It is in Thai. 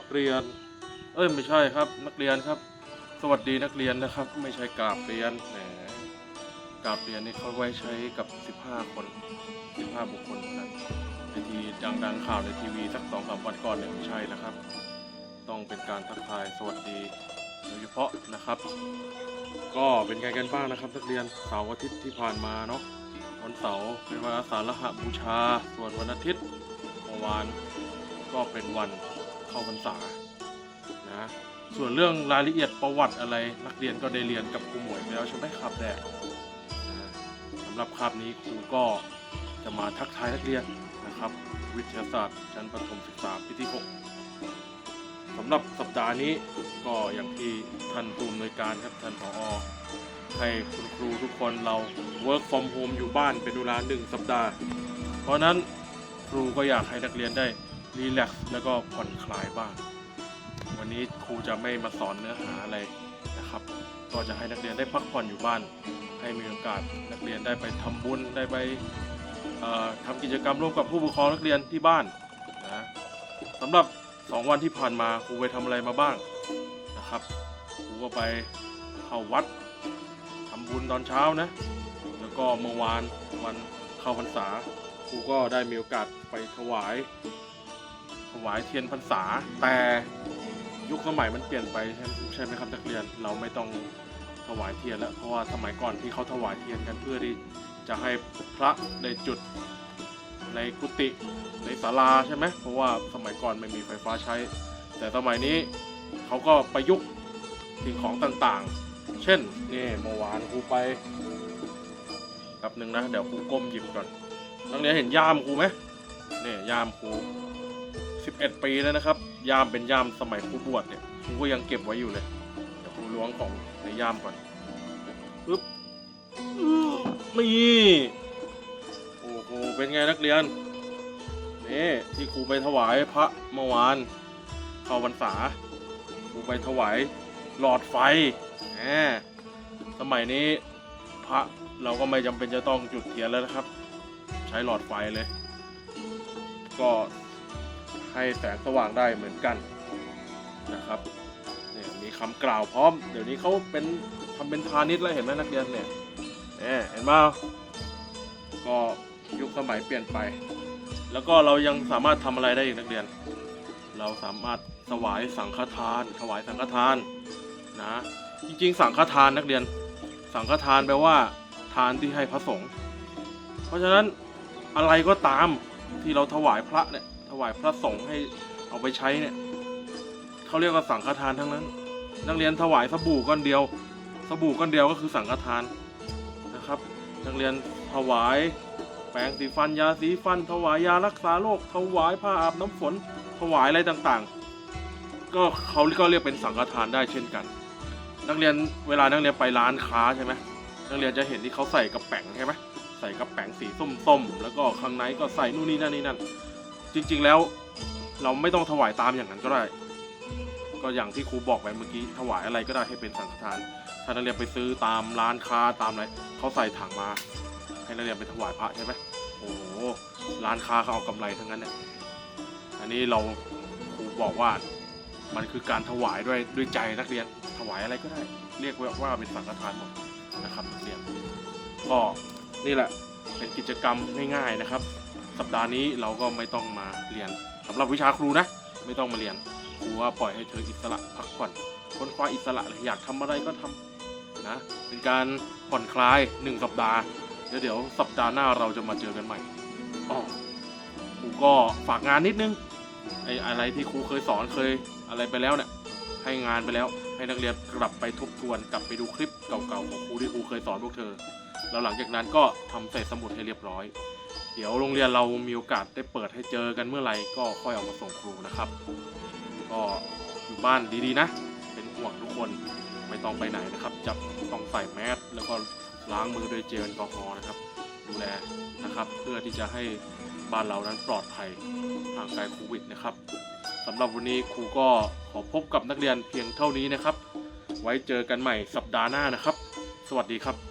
บเรียน เอ้ยไม่ใช่ครับ นักเรียนครับ สวัสดีนักเรียนนะครับ ไม่ใช่กราบเรียนแหมกราบเรียนนี่เขาไว้ใช้กับ 15 คน 15 บุคคลเท่านั้นในทีดังๆข่าวในทีวีสักสองสามวันก่อนเนี่ยไม่ใช่นะครับ ต้องเป็นการทักทายสวัสดีโดยเฉพาะนะครับ ก็เป็นไงกันบ้างนะครับ นักเรียนเสาร์อาทิตย์ที่ผ่านมาเนาะวันเสาร์เป็นวันอาสาฬหบูชา ส่วนวันอาทิตย์เมื่อวานก็เป็นวัน เข้าพรรษานะส่วนเรื่องรายละเอียดประวัติอะไร นักเรียนก็ได้เรียนกับครูหมวยไปแล้วใช่ไหมครับแดกนะสำหรับคาบนี้ครูก็จะมาทักทายนักเรียนนะครับ วิทยาศาสตร์ชั้นประถมศึกษาปีที่หกสำหรับสัปดาห์นี้ก็อย่างที่ท่านผู้อำนวยการครับท่านผอให้คุณครูทุกคนเรา work from home อยู่บ้านเป็นเวลาหนึ่งสัปดาห์ เพราะนั้นครูก็อยากให้นักเรียนได้ รีแลกซ์แล้วก็ผ่อนคลายบ้าง วันนี้ครูจะไม่มาสอนเนื้อหาอะไรนะครับ ก็จะให้นักเรียนได้พักผ่อนอยู่บ้าน ให้มีโอกาสนักเรียนได้ไปทำบุญได้ไปเอ่อทำกิจกรรมร่วมกับผู้ปกครองนักเรียนที่บ้านนะสำหรับสองวันที่ผ่านมาครูไปทำอะไรมาบ้างนะครับครูก็ไปเข้าวัดทำบุญตอนเช้านะ แล้วก็เมื่อวานวันเข้าพรรษาครูก็ได้มีโอกาสไปถวาย ถวายเทียนพรรษา แต่ยุคสมัยมันเปลี่ยนไปใช่ใชไหมครับนักเรียนเราไม่ต้องถวายเทียนแล้วเพราะว่าสมัยก่อนที่เขาถวายเทียนกันเพื่อที่จะให้พระได้จุดในกุฏิในศาลาใช่ไหมเพราะว่าสมัยก่อนไม่มีไฟฟ้าใช้ แต่สมัยนี้เขาก็ประยุกต์สิ่งของต่างๆ เช่นนี่เมื่อวานครูไปแป๊บหนึ่งนะเดี๋ยวครูก้มหยิบก่อนนักเรียนเห็นย่ามครูไหมนี่ย่ามครู 11 ปีแล้วนะครับย่ามเป็นย่ามสมัยครูบวชเนี่ยครูก็ยังเก็บไว้อยู่เลยเดี๋ยวครูล้วงของในย่ามก่อนปึ๊บนี่โอ้โหเป็นไงนักเรียนนี่ที่ครูไปถวายพระเมื่อวานเข้าพรรษาครูไปถวายหลอดไฟแหมสมัยนี้พระเราก็ไม่จำเป็นจะต้องจุดเทียนแล้วนะครับ ใช้หลอดไฟเลย ก็ ให้แสงสว่างได้เหมือนกันนะครับเนี่ยมีคำกล่าวพร้อม เดี๋ยวนี้เขาเป็นทำเป็นพาณิชย์แล้วเห็นไหมนักเรียนเนี่ยเนี่ยเห็นไหมก็ยุคสมัยเปลี่ยนไป แล้วก็เรายังสามารถทำอะไรได้อีกนักเรียน เราสามารถถวายสังฆทาน ถวายสังฆทานนะจริงๆ สังฆทานนักเรียน สังฆทานแปลว่า ทานที่ให้พระสงฆ์เพราะฉะนั้นอะไรก็ตามที่เราถวายพระเนี่ย ถวายพระสงฆ์ให้เอาไปใช้เนี่ยเขาเรียกว่าสังฆทานทั้งนั้น นักเรียนถวายสบู่ก้อนเดียว สบู่ก้อนเดียวก็คือสังฆทานนะครับ นักเรียนถวายแปรงสีฟันยาสีฟัน ถวายยารักษาโรคถวายผ้าอาบน้ำฝน ถวายอะไรต่างๆ ก็เขาก็เรียกเป็นสังฆทานได้เช่นกัน นักเรียนเวลานักเรียนไปร้านค้าใช่ไหมนักเรียนจะเห็นที่เขาใส่กระแป๋งใช่ไหมใส่กระแป๋งสีส้มๆ แล้วก็ข้างในก็ใส่นู่นนี่นั่นนี่นั่น จริง ๆ แล้วเราไม่ต้องถวายตามอย่างนั้นก็ได้ ก็อย่างที่ครูบอกไปเมื่อกี้ถวายอะไรก็ได้ให้เป็นสังฆทาน ถ้านักเรียนไปซื้อตามร้านค้าตามอะไรเขาใส่ถังมา ให้นักเรียนไปถวายพระใช่ไหมโอ้โหร้านค้าเขาเอากำไรทั้งนั้นเนี่ยอันนี้เราครูบอกว่ามันคือการถวายด้วยด้วยใจนักเรียนถวายอะไรก็ได้ เรียกว่าว่าเป็นสังฆทานหมดนะครับนักเรียนก็นี่แหละเป็นกิจกรรมง่ายๆนะครับ สัปดาห์นี้เราก็ไม่ต้องมาเรียนสำหรับวิชาครูนะ ไม่ต้องมาเรียนครูว่าปล่อยให้เธออิสระพักผ่อนค้นคว้าอิสระเลยอยากทำอะไรก็ทำนะเป็นการผ่อนคลายหนึ่งสัปดาห์เดี๋ยวเดี๋ยวสัปดาห์หน้าเราจะมาเจอกันใหม่อ๋อครูก็ฝากงานนิดนึงไอ้อะไรที่ครูเคยสอนเคยอะไรไปแล้วเนี่ยให้งานไปแล้วให้นักเรียนกลับไปทบทวนกลับไปดูคลิปเก่าๆของครูที่ครูเคยสอนพวกเธอ แล้วหลังจากนั้นก็ทำใส่สมุดให้เรียบร้อย เดี๋ยวโรงเรียนเรามีโอกาสได้เปิดให้เจอกันเมื่อไหร่ก็ค่อยเอามาส่งครูนะครับ ก็อยู่บ้านดีๆนะ เป็นห่วงทุกคนไม่ต้องไปไหนนะครับจับต้องใส่แมสแล้วก็ล้างมือด้วยเจลแอลกอฮอล์นะครับ ดูแลนะครับ เพื่อที่จะให้บ้านเรานั้นปลอดภัยห่างไกลโควิดนะครับสำหรับวันนี้ครูก็ขอพบกับนักเรียนเพียงเท่านี้นะครับ ไว้เจอกันใหม่สัปดาห์หน้านะครับ สวัสดีครับ